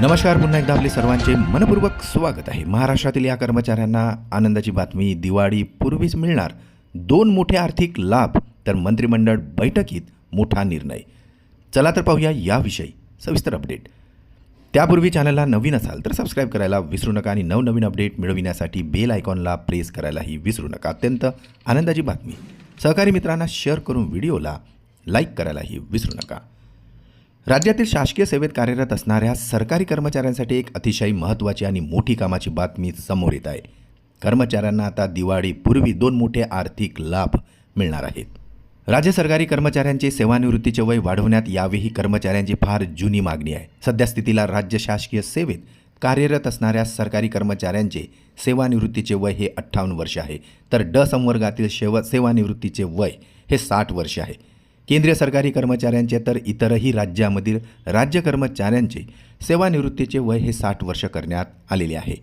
नमस्कार पुन्हा एकदा आपले सर्वांचे मनपूर्वक स्वागत आहे. महाराष्ट्रातील या कर्मचाऱ्यांना आनंदाची बातमी दिवाळी पूर्वीच मिळणार. दोन मोठे आर्थिक लाभ तर मंत्रिमंडळ बैठकीत मोठा निर्णय. चला तर पाहूया याविषयी सविस्तर अपडेट त्यापूर्वी चॅनलला नवीन असाल तर सबस्क्राईब करायला विसरू नका आणि नवनवीन अपडेट मिळविण्यासाठी बेल आयकॉनला प्रेस करायलाही विसरू नका. अत्यंत आनंदाची बातमी. सहकारी मित्रांना शेअर करून व्हिडिओला लाईक करायलाही विसरू नका. राज्यातील शासकीय सेवेत कार्यरत असणाऱ्या सरकारी कर्मचाऱ्यांसाठी एक अतिशय महत्त्वाची आणि मोठी कामाची बातमी समोर येत आहे. कर्मचाऱ्यांना आता दिवाळीपूर्वी दोन मोठे आर्थिक लाभ मिळणार आहेत. राज्य सरकारी कर्मचाऱ्यांचे सेवानिवृत्तीचे वय वाढवण्यात यावे ही कर्मचाऱ्यांची फार जुनी मागणी आहे. सध्या स्थितीला राज्य शासकीय सेवेत कार्यरत असणाऱ्या सरकारी कर्मचाऱ्यांचे सेवानिवृत्तीचे वय हे अठ्ठावन्न वर्ष आहे. तर ड संवर्गातील शेव सेवानिवृत्तीचे वय हे साठ वर्ष आहे. केंद्रीय सरकारी कर्मचाऱ्यांचे तर इतरही राज्यामधील राज्य कर्मचाऱ्यांचे सेवानिवृत्तीचे वय हे साठ वर्ष करण्यात आलेले आहे.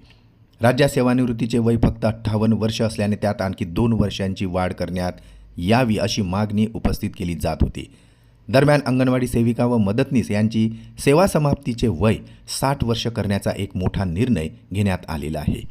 राज्यात सेवानिवृत्तीचे वय फक्त अठ्ठावन्न वर्ष असल्याने त्यात आणखी दोन वर्षांची वाढ करण्यात यावी अशी मागणी उपस्थित केली जात होती. दरम्यान अंगणवाडी सेविका व मदतनीस यांची सेवा समाप्तीचे वय साठ वर्ष करण्याचा एक मोठा निर्णय घेण्यात आलेला आहे.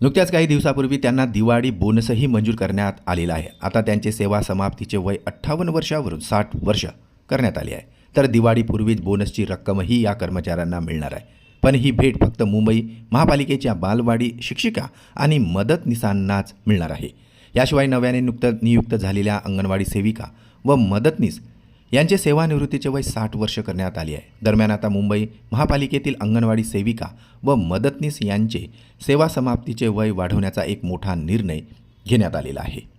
नुकत्याच काही दिवसापूर्वी त्यांना दिवाळी बोनसही मंजूर करण्यात आलेला आहे. आता त्यांचे सेवा समाप्तीचे वय अठ्ठावन्न वर्षावरून साठ वर्ष करण्यात आले आहे. तर दिवाळीपूर्वीच बोनसची रक्कमही या कर्मचाऱ्यांना मिळणार आहे. पण ही भेट फक्त मुंबई महापालिकेच्या बालवाडी शिक्षिका आणि मदतनीसांनाच मिळणार आहे. याशिवाय नव्याने नुकतं नियुक्त झालेल्या अंगणवाडी सेविका व मदतनीस यांचे सेवानिवृत्तीचे वय साठ वर्ष करण्यात आले आहे. दरम्यान आता मुंबई महापालिकेतील अंगणवाडी सेविका व मदतनीस यांचे सेवा समाप्तीचे वय वाढवण्याचा एक मोठा निर्णय घेण्यात आलेला आहे.